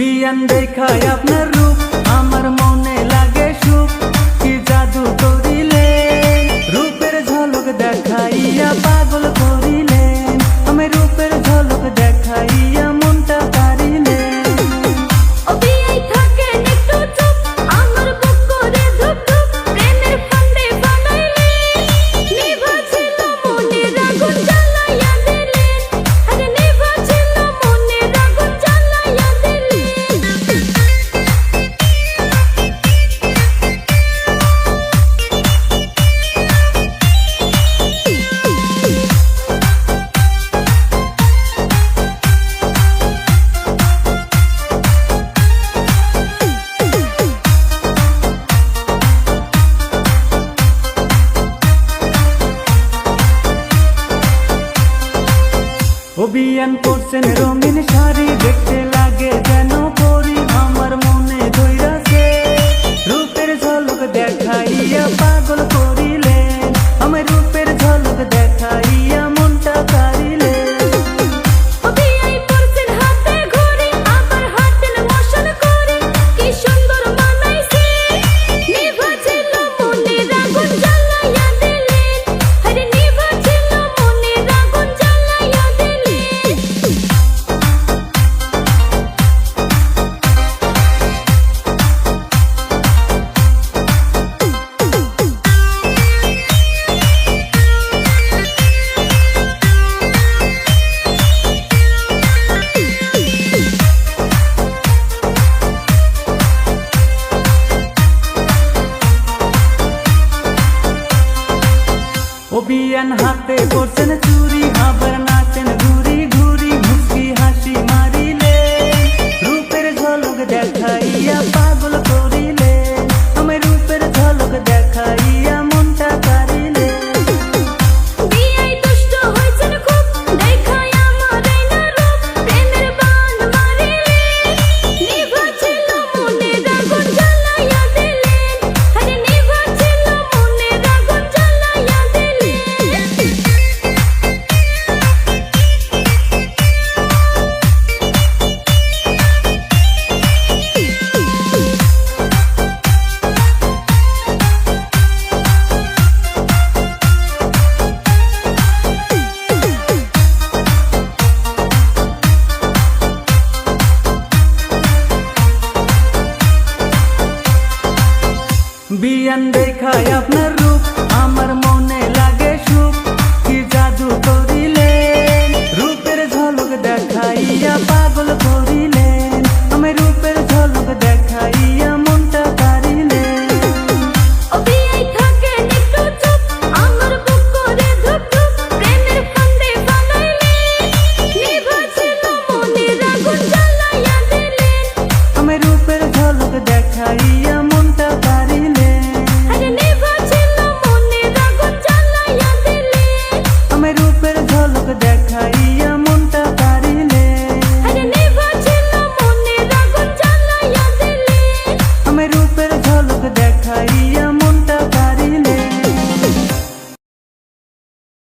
भी अनदेखा अपना रूप ও বিয়ান পরছেন রঙিন শাড়ি ও বিয়ান হাতে করছেন চুরি আবার নাচেন ঘুরে। বিয়ান দেখায় আপনার রূপ আমার মনে লাগে সুখ। কি জাদু করিলেন? রূপের ঝলক দেখাইয়া পাগল করিলেন। আমি রূপের ঝলক দেখাইয়া মনটা পারিলেন আমি রূপের ঝলক দেখাইয়া